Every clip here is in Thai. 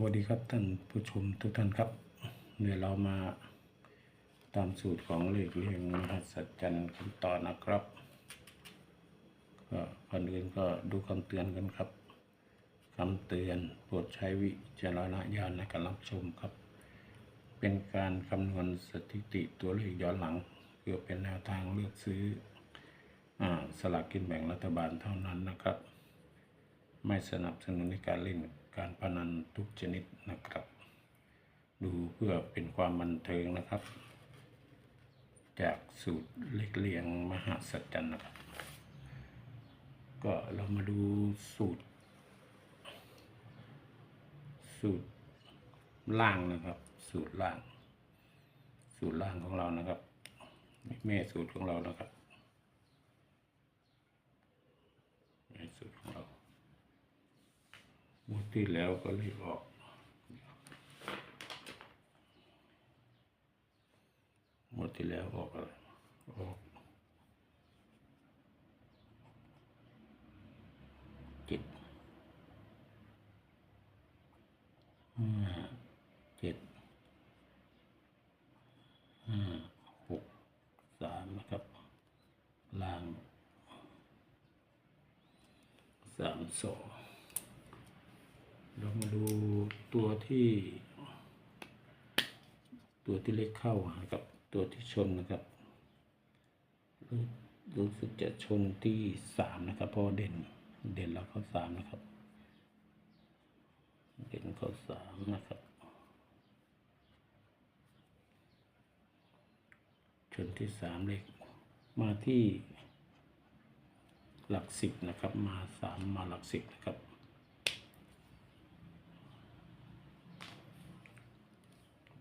วัสดีครับท่านผู้ชมทุกท่านครับเดี๋ยวเรามาตามสูตรของเลขเรียงมหัศจรรย์กันต่อนะครับก็ก่อนอื่นก็ดูคำเตือนกันครับคำเตือนโปรดใช้วิจารณญาณในการรับชมครับ เป็นการคำนวณสถิติตัวเลขย้อนหลังเพื่อเป็นแนวทางเลือกซื้ออสลากกินแบ่งรัฐบาลเท่านั้นนะครับ ไม่สนับสนุนในการเล่น การพนันทุกชนิดนะครับ ดูเพื่อเป็นความบันเทิงนะครับ จากสูตรเล็กเลียงมหาสัจจรรย์นะครับ ก็เรามาดูสูตร สูตรล่างนะครับ สูตรล่าง สูตรล่างของเรานะครับแม่สูตรของเรานะครับแม่สูตรของเรา งวดที่แล้วก็เลยออกงวดที่แล้วออกอะไรออกเจ็ดห้าเจ็ดห้าหกสามนะครับล่างสามสอง เรามาดูตัว ที่ ตัวที่เลขเข้านะครับตัวที่ชนนะครับรู้รู้สึกจะชนที่สามนะครับเพราะเด่นเด่นแล้วเข้าสามนะครับ เด่นเข้าสามนะครับชนที่สามเลขมาที่หลักสิบนะครับ มาสามมาหลักสิบนะครับ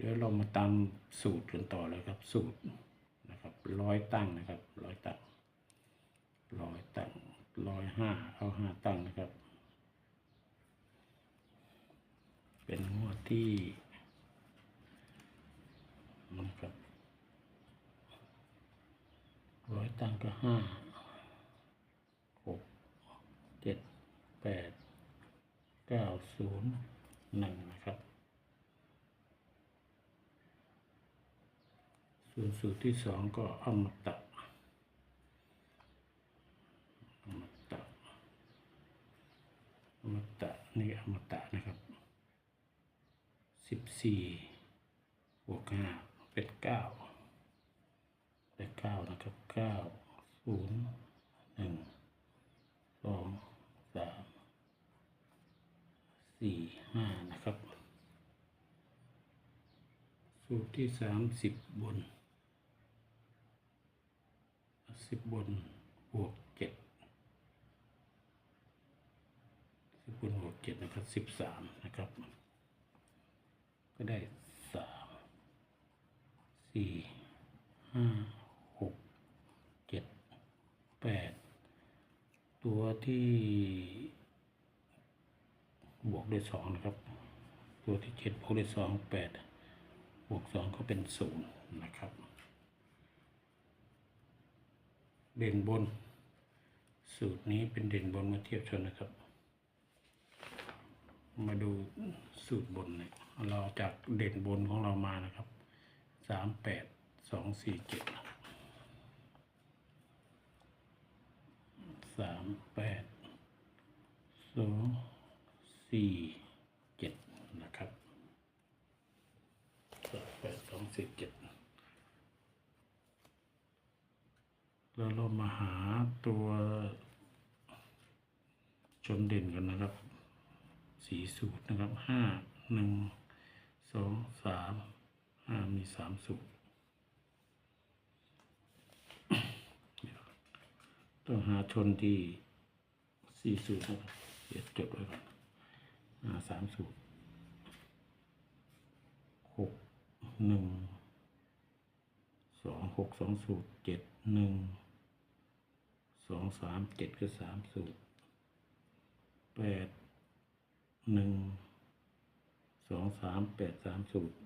ดี๋ยวเรามาตามสูตรกันต่อเลยครับ สูตรนะครับร้อยตั้งนะครับร้อยตั้งร้อยตั้งร้อยห้าเอาห้าตั้งนะครับ เป็นงวดที่นะครับร้อยตั้งก็ห้าหกเจ็ดแปดเก้าศูนย์หนึ่งนะครับ ส่วนสูตรที่สองก็อมตะอมตะอมตะนี่อมตะนะครับสิบสี่บวกห้าเป็นเก้าเป็นเก้านะครับเก้าศูนย์หนึ่งสองสามสี่ห้านะครับ สูตรที่สามสิบบน สิบบนบวกเจ็ดสิบบนบวกเจ็ดนะครับสิบสามนะครับ ก็ได้สามสี่ห้าหกเจ็ดแปดตัวที่บวกด้วยสองนะครับ ตัวที่เจ็ดบวกด้วยสองแปดบวกสองก็เป็นศูนย์นะครับ เด่นบน สูตรนี้เป็นเด่นบนมาเทียบชนนะครับ มาดูสูตรบนเนี่ยเราจากเด่นบนของเรามานะครับสามแปดสองสี่เจ็ดสามแปดสองสี่เจ็ดนะครับสองแปดสองสิบเจ็ด แล้วเรามาหาตัวชนเด่นกันนะครับ สีสูตรนะครับห้าหนึ่งสองสามห้ามีสามสูตรต้องหาชนที่สี่สูตรนะครับเดี๋ยวจดไว้ก่อนหาสามสูตรหกหนึ่งสองหกสองสูตรเจ็ดหนึ่ง องสามเจ็ดก็สามสูตรแปดหนึ่งสองสามแปดสามสูตร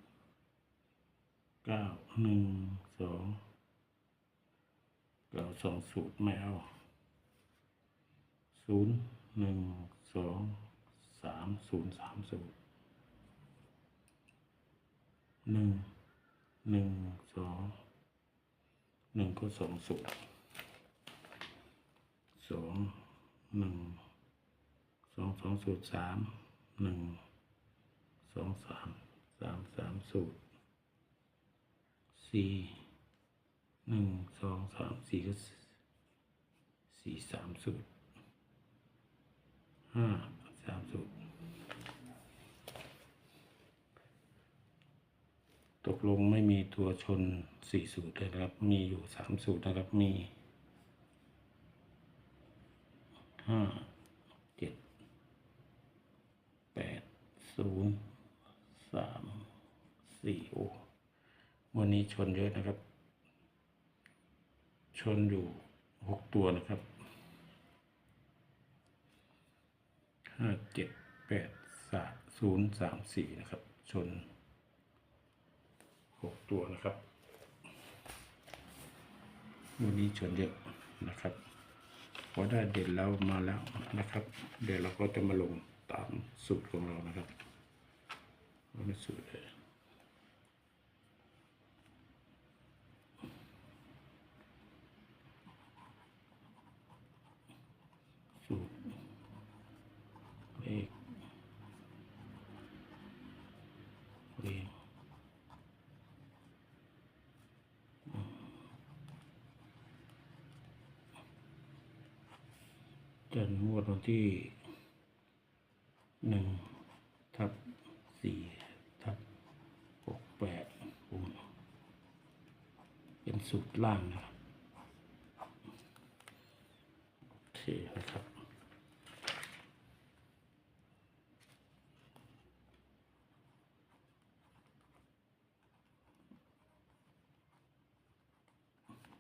เก้าหนึ่งสองเก้าสองสูตรไม่เอาศูนย์หนึ่งสองสามศูนย์สามสูตรหนึ่งหนึ่งสองหนึ่งก็สองสูตร สองหนึ่งสองสองสูตรสามหนึ่งสองสามสามสามสูตรสี่หนึ่งสองสามสี่ก็สี่สามสูตรห้าสามสูตร ตกลงไม่มีตัวชนสี่สูตรนะครับ มีอยู่สามสูตรนะครับมี ห้าเจ็ดแปดศูนย์สามสี่โอ้วันนี้ชนเยอะนะครับ ชนอยู่หกตัวนะครับห้าเจ็ดแปดสามศูนย์สามสี่นะครับ ชนหกตัวนะครับ วันนี้ชนเยอะนะครับ พอได้เด่นแล้วมาแล้วนะครับ เดี๋ยวเราก็จะมาลงตามสูตรของเรานะครับไม่สูตรเลยสูตรเลขเรียง จันทร์งวดวันที่หนึ่งทับสี่ทับหกแปดเป็นสูตรล่างนะครับ โอเคนะครับ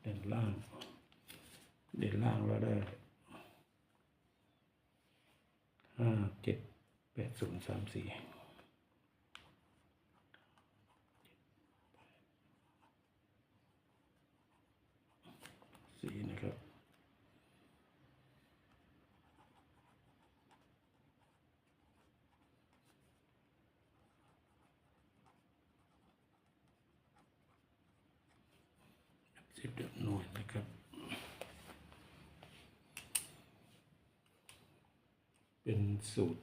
เด่นล่าง เด่นล่างแล้วได้ ห้าเจ็ด แปดศูนย์สามสี่สี่นะครับสิบเดือนหน่วยนะครับเป็นสูตร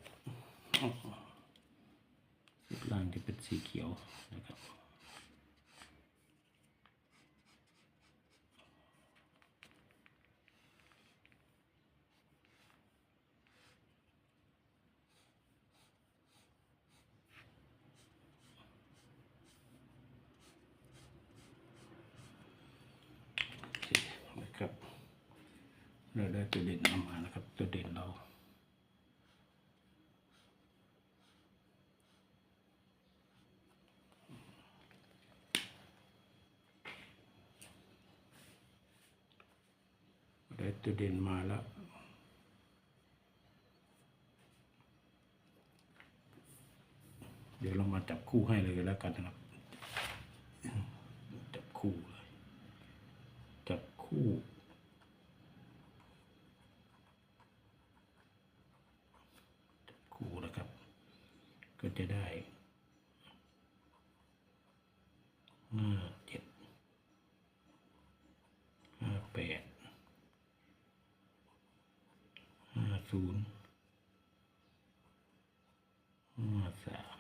สูตรล่างที่เป็นสีเขียวนะครับโอเคนะครับเราได้ตัวเด่นเอามานะครับ ตัวเด่นเรา ได้ตัวเด่นมาแล้ว เดี๋ยวเรามาจับคู่ให้เลยแล้วกันนะครับ จับคู่เลย จับคู่ จับคู่นะครับ ก็จะได้ห้าเจ็ดห้าแปด ห้าศูนย์ห้าสาม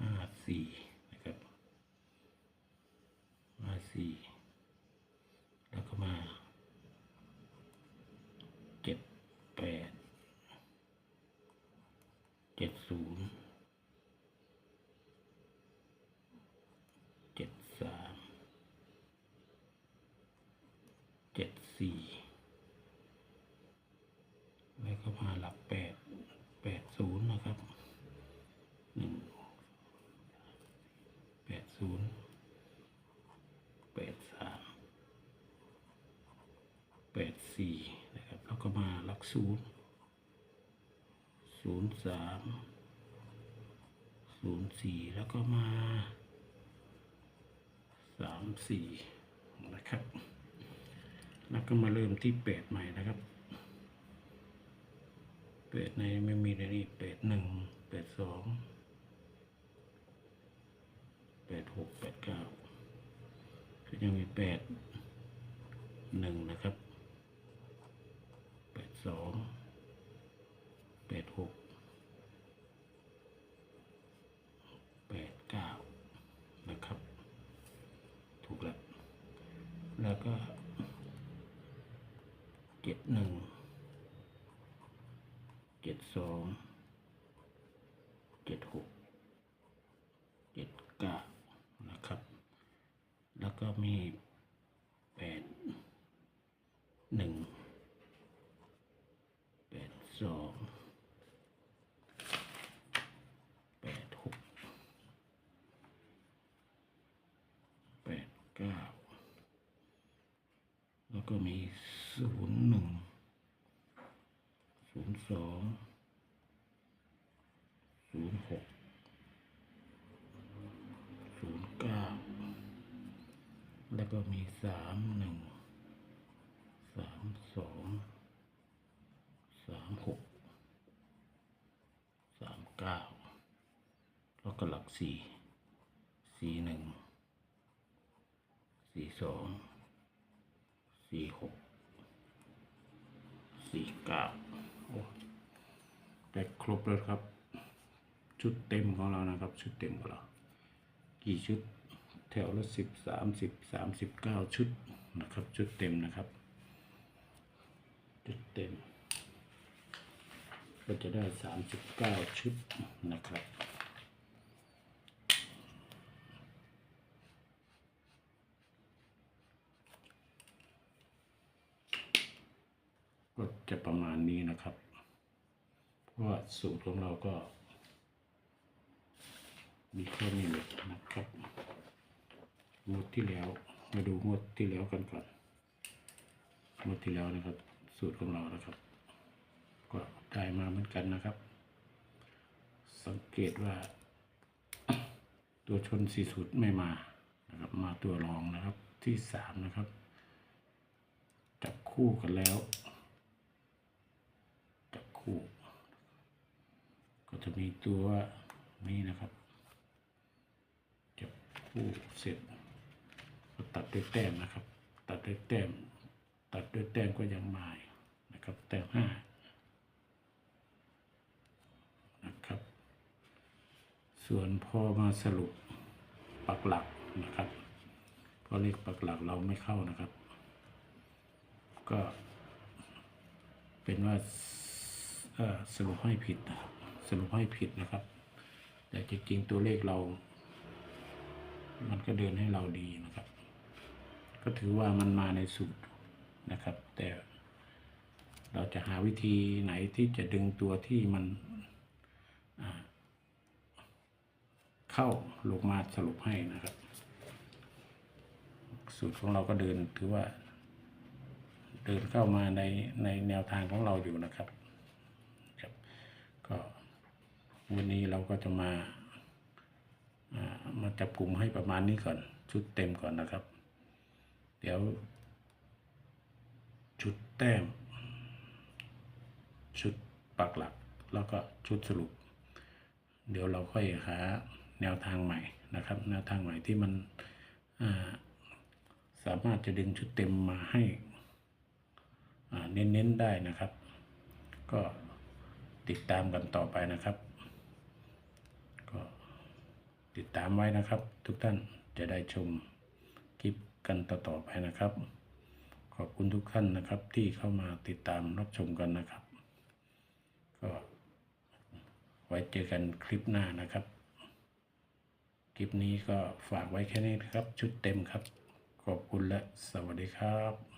ห้า สี่นะครับห้าสี่แล้วก็มาเจ็ดแปดเจ็ดศูนย์เจ็ดสามเจ็ดสี่ แล้วก็มาหลักแปด แปดศูนย์นะครับ หนึ่ง แปดศูนย์ แปดสาม แปดสี่นะครับ แล้วก็มาหลัก ศูนย์ศูนย์สามศูนย์สี่แล้วก็มาสามสี่นะครับ แล้วก็มาเริ่มที่แปดใหม่นะครับแปดในไม่มีเลยนี่แปดหนึ่งแปดสองแปดหกแปดเก้าก็ยังมีแปดหนึ่งนะครับ สองแปดหกแปดเก้านะครับ ถูกแล้ว แล้วก็เจ็ดหนึ่งเจ็ดสองเจ็ดหกเจ็ดเก้านะครับ แล้วก็มีแปดหนึ่งแปด สองแปดหกแปดเก้าแล้วก็มีศูนย์หนึ่งศูนย์สองศูนย์หกศูนย์เก้าแล้วก็มีสามหนึ่งสามสองสามหกสามเก้าแล้ว ก็หลักสี่สี่หนึ่งสี่สองสี่หกสี่เก้าโอ้ได้ครบแล้วครับ ชุดเต็มของเรานะครับ ชุดเต็มของเรา กี่ชุดแถวละสิบสามสิบสามสิบเก้าชุดนะครับ ชุดเต็มนะครับ ชุดเต็ม ก็จะได้สามสิบเก้าชุดนะครับ จะประมาณนี้นะครับ เพราะว่าสูตรของเราก็ มีแค่นี้เลยนะครับงวดที่แล้ว มาดูงวดที่แล้วกันก่อนงวดที่แล้วนะครับ สูตรของเรานะครับ ก็ได้มาเหมือนกันนะครับ สังเกตว่า ตัวชนสี่สูตรไม่มานะครับ มาตัวรองนะครับที่สามนะครับ จับคู่กันแล้ว คู่ ก็จะมีตัวนี้นะครับจับคู่เสร็จก็ตัดด้วยแต้มนะครับ ตัดด้วยแต้ม ตัดด้วยแต้มก็ยังมาอยู่นะครับ แต้มห้านะครับ ส่วนพอมาสรุปปักหลักนะครับเพราะเลขปักหลักเราไม่เข้านะครับ ก็เป็นว่า เสรุปให้ผิดนะครับ สรุปให้ผิดนะครับ แต่จริงๆตัวเลขเรา มันก็เดินให้เราดีนะครับ ก็ถือว่ามันมาในสูตรนะครับ แต่เราจะหาวิธีไหนที่จะดึงตัวที่มันเข้าลงมาสรุปให้นะครับ สูตรของเราก็เดินถือว่า เดินเข้ามาในในแนวทางของเราอยู่นะครับ ก็ วันนี้เราก็จะมาามาจับกลุ่มให้ประมาณนี้ก่อน ชุดเต็มก่อนนะครับ เดี๋ยว ชุดแต้ม ชุดปักหลัก แล้วก็ชุดสรุป เดี๋ยวเราค่อยหาแนวทางใหม่นะครับ แนวทางใหม่ที่มันาสามารถจะดึงชุดเต็มมาให้เน้นๆได้นะครับ ก็ติดตามกันต่อไปนะครับ ติดตามไว้นะครับ ทุกท่านจะได้ชมคลิปกันต่อๆไปนะครับ ขอบคุณทุกท่านนะครับที่เข้ามาติดตามรับชมกันนะครับ ก็ไว้เจอกันคลิปหน้านะครับ คลิปนี้ก็ฝากไว้แค่นี้นะครับ ชุดเต็มครับ ขอบคุณและสวัสดีครับ